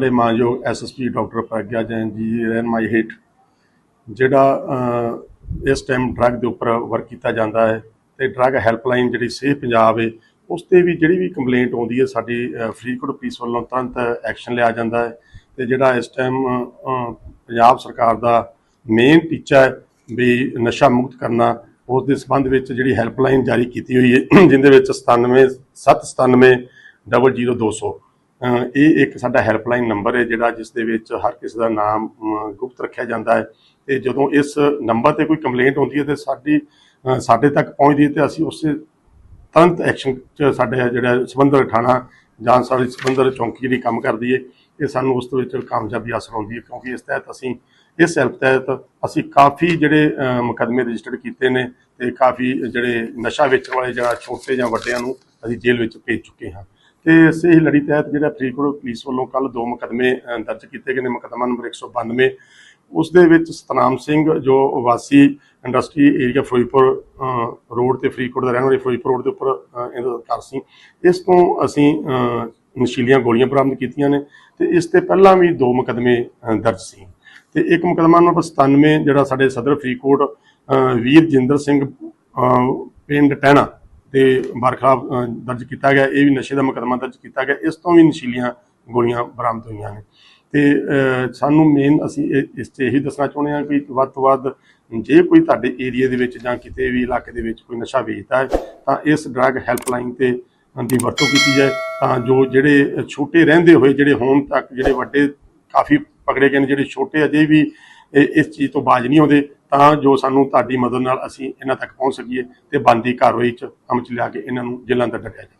ਸਾਡੇ ਮਾਨਯੋਗ SSP doctor Pragya Jain ਜੀ ਰਹਿਨਮਾਈ ਹੇਠ ਜਿਹੜਾ ਇਸ ਟਾਈਮ ਡਰੱਗ ਦੇ ਉੱਪਰ ਵਰਕ ਕੀਤਾ ਜਾਂਦਾ ਹੈ ਤੇ ਡਰੱਗ ਹੈਲਪਲਾਈਨ ਜਿਹੜੀ ਸੇਫ ਪੰਜਾਬ ਹੈ ਉਸ ਤੇ ਵੀ ਜਿਹੜੀ ਵੀ ਕੰਪਲੇਂਟ ਆਉਂਦੀ ਹੈ ਸਾਡੀ ਅਹ, ਫਰੀਦਕੋਟ ਪੁਲਿਸ ਵੱਲੋਂ ਤੁਰੰਤ ਐਕਸ਼ਨ ਲਿਆ ਜਾਂਦਾ ਹੈ ਤੇ ਜਿਹੜਾ ਇਸ ਟਾਈਮ ਪੰਜਾਬ ਸਰਕਾਰ ਦਾ ਮੇਨ ਟੀਚਾ ਹੈ ਵੀ ਨਸ਼ਾ ਮੁਕਤ ਕਰਨਾ ਉਸ ਦੇ ਸੰਬੰਧ ਵਿੱਚ ਜਿਹੜੀ ਹੈਲਪਲਾਈਨ ਜਾਰੀ ਕੀਤੀ ਹੋਈ ਹੈ ਜਿੰਦੇ ਵਿੱਚ 97 797 00200 ਅਹ ਇਹ ਇੱਕ ਸਾਡਾ ਹੈਲਪਲਾਈਨ ਨੰਬਰ ਹੈ ਜਿਹੜਾ ਜਿਸ ਦੇ ਵਿੱਚ ਹਰ ਕਿਸੇ ਦਾ ਨਾਮ ਗੁਪਤ ਰੱਖਿਆ ਜਾਂਦਾ ਹੈ। ਤੇ ਜਦੋਂ ਇਸ ਨੰਬਰ ਤੇ ਕੋਈ ਕੰਪਲੇਂਟ ਹੁੰਦੀ ਹੈ ਤੇ ਸਾਡੀ ਸਾਡੇ ਤੱਕ ਪਹੁੰਚਦੀ ਹੈ ਤੇ ਅਸੀਂ ਉਸੇ ਤੁਰੰਤ ਐਕਸ਼ਨ ਚ ਸਾਡੇ ਜਿਹੜਾ ਸਬੰਧਤ ਥਾਣਾ ਜਾਂ ਸਾਡੀ ਸੰਬੰਧਿਤ ਚੌਂਕੀ ਜਿਹੜੀ ਕੰਮ ਕਰਦੀ ਹੈ ਇਹ ਸਾਨੂੰ ਉਸ ਦੇ ਵਿੱਚ ਕਾਮਯਾਬੀ ਹਾਸਲ ਹੁੰਦੀ ਹੈ। ਕਿਉਂਕਿ ਇਸ ਤਹਿਤ ਅਸੀਂ ਇਸ ਹੈਲਪ ਤਹਿਤ ਅਸੀਂ ਕਾਫੀ ਜਿਹੜੇ ਅਹ, ਮੁਕੱਦਮੇ ਰਜਿਸਟਰਡ ਕੀਤੇ ਨੇ ਤੇ ਕਾਫੀ ਜਿਹੜੇ ਨਸ਼ਾ ਵੇਚਣ ਵਾਲੇ ਜਿਹੜਾ ਛੋਟੇ ਜਾਂ ਵੱਡਿਆਂ ਨੂੰ ਅਸੀਂ ਜੇਲ੍ਹ ਵਿੱਚ ਭੇਜ ਚੁੱਕੇ ਹਾਂ। ਤੇ ਇਸੇ ਹੀ ਲੜੀ ਤਹਿਤ ਜਿਹੜਾ ਫਰੀਦਕੋਟ ਪੁਲਿਸ ਵੱਲੋਂ ਕੱਲ ਦੋ ਮੁਕੱਦਮੇ ਦਰਜ ਕੀਤੇ ਗਏ ਨੇ। ਮੁਕੱਦਮਾ ਨੰਬਰ 192 ਉਸ ਦੇ ਵਿੱਚ ਸਤਨਾਮ ਸਿੰਘ ਜੋ ਵਾਸੀ ਇੰਡਸਟਰੀ ਏਰੀਆ ਫਿਰੋਜ਼ਪੁਰ ਰੋਡ ਤੇ ਫਰੀਦਕੋਟ ਦਾ ਰਹਿਣ ਵਾਲੇ ਫਿਰੋਜ਼ਪੁਰ ਰੋਡ ਦੇ ਉੱਪਰ ਇਹਦਾ ਘਰ ਸੀ। ਇਸ ਤੋਂ ਅਸੀਂ ਨਸ਼ੀਲੀਆਂ ਗੋਲੀਆਂ ਬਰਾਮਦ ਕੀਤੀਆਂ ਨੇ ਤੇ ਇਸ ਤੇ ਪਹਿਲਾਂ ਵੀ ਦੋ ਮੁਕੱਦਮੇ ਦਰਜ ਸੀ। ਤੇ ਇੱਕ ਮੁਕੱਦਮਾ ਨੰਬਰ 97 ਜਿਹੜਾ ਸਾਡੇ ਸਦਰ ਫਰੀਦਕੋਟ ਅਹ, ਵੀਰ ਜਿੰਦਰ ਸਿੰਘ ਅਹ, ਪਿੰਡ ਟਹਿਣਾ ਤੇ ਬਰਖਲਾਫ ਦਰਜ ਕੀਤਾ ਗਿਆ। ਇਹ ਵੀ ਨਸ਼ੇ ਦਾ ਮੁਕੱਦਮਾ ਦਰਜ ਕੀਤਾ ਗਿਆ। ਇਸ ਤੋਂ ਵੀ ਨਸ਼ੀਲੀਆਂ ਗੋਲੀਆਂ ਬਰਾਮਦ ਹੋਈਆਂ ਨੇ। ਤੇ ਸਾਨੂੰ ਮੇਨ ਅਸੀਂ ਇਹ- ਇਸ 'ਚ ਇਹੀ ਦੱਸਣਾ ਚਾਹੁੰਦੇ ਹਾਂ ਕਿ ਵੱਧ ਤੋਂ ਵੱਧ ਜੇ ਕੋਈ ਤੁਹਾਡੇ ਏਰੀਆ ਦੇ ਵਿੱਚ ਜਾਂ ਕਿਤੇ ਵੀ ਇਲਾਕੇ ਦੇ ਵਿੱਚ ਕੋਈ ਨਸ਼ਾ ਵੇਚਦਾ ਹੈ, ਤਾਂ ਇਸ ਡਰੱਗ ਹੈਲਪਲਾਈਨ ਤੇ ਦੀ ਵਰਤੋਂ ਕੀਤੀ ਜਾਏ। ਤਾਂ ਜੋ ਜਿਹੜੇ ਛੋਟੇ ਰਹਿੰਦੇ ਹੋਏ, ਜਿਹੜੇ ਹੁਣ ਤੱਕ ਜਿਹੜੇ ਵੱਡੇ, ਕਾਫੀ ਪਕੜੇ ਗਏ ਨੇ, ਜਿਹੜੇ ਛੋਟੇ ਅਜੇ ਵੀ ਇਹ- ਇਸ ਚੀਜ਼ ਤੋਂ ਬਾਜ ਨਹੀਂ ਆਉਂਦੇ ਤਾਂ ਜੋ ਸਾਨੂੰ ਤੁਹਾਡੀ ਮਦਦ ਨਾਲ ਅਸੀਂ ਇਹਨਾਂ ਤੱਕ ਪਹੁੰਚ ਸਕੀਏ ਤੇ ਬੰਦੀ ਕਾਰਵਾਈ ਚ ਅਮਲ ਚ ਲਿਆ ਕੇ ਇਹਨਾਂ ਨੂੰ ਜੇਲ੍ਹਾਂ ਅੰਦਰ ਡੱਕਿਆ ਜਾਵੇ